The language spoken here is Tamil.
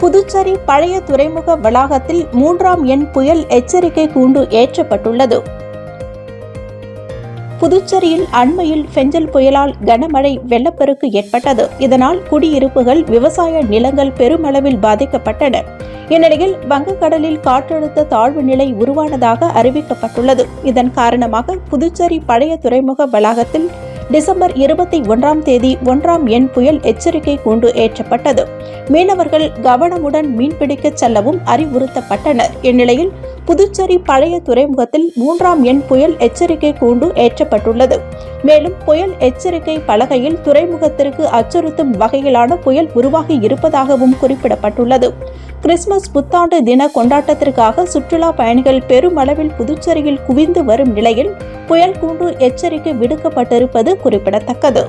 புதுச்சேரி பழைய துறைமுக வளாகத்தில் மூன்றாம் எண் புயல் எச்சரிக்கை கூண்டு ஏற்றப்பட்டுள்ளது. புதுச்சேரியில் அண்மையில் ஃபெஞ்சல் புயலால் கனமழை வெள்ளப்பெருக்கு ஏற்பட்டது. இதனால் குடியிருப்புகள் விவசாய நிலங்கள் பெருமளவில் பாதிக்கப்பட்டன. இந்நிலையில் வங்கக்கடலில் காற்றழுத்த தாழ்வு நிலை உருவானதாக அறிவிக்கப்பட்டுள்ளது. இதன் காரணமாக புதுச்சேரி பழைய துறைமுக வளாகத்தில் டிசம்பர் இருபத்தி ஒன்றாம் தேதி ஒன்றாம் எண் புயல் எச்சரிக்கை கூண்டு ஏற்றப்பட்டது. மீனவர்கள் கவனமுடன் மீன்பிடிக்க செல்லவும் அறிவுறுத்தப்பட்டனர். இந்நிலையில் புதுச்சேரி பழைய துறைமுகத்தில் மூன்றாம் எண் புயல் எச்சரிக்கை கூண்டு ஏற்றப்பட்டுள்ளது. மேலும் புயல் எச்சரிக்கை பலகையில் துறைமுகத்திற்கு அச்சுறுத்தும் வகையிலான புயல் உருவாகி இருப்பதாகவும் குறிப்பிடப்பட்டுள்ளது. கிறிஸ்துமஸ் புத்தாண்டு தின கொண்டாட்டத்திற்காக சுற்றுலா பயணிகள் பெருமளவில் புதுச்சேரியில் குவிந்து வரும் நிலையில் புயல் கூண்டு எச்சரிக்கை விடுக்கப்பட்டிருப்பது குறிப்பிடத்தக்கது.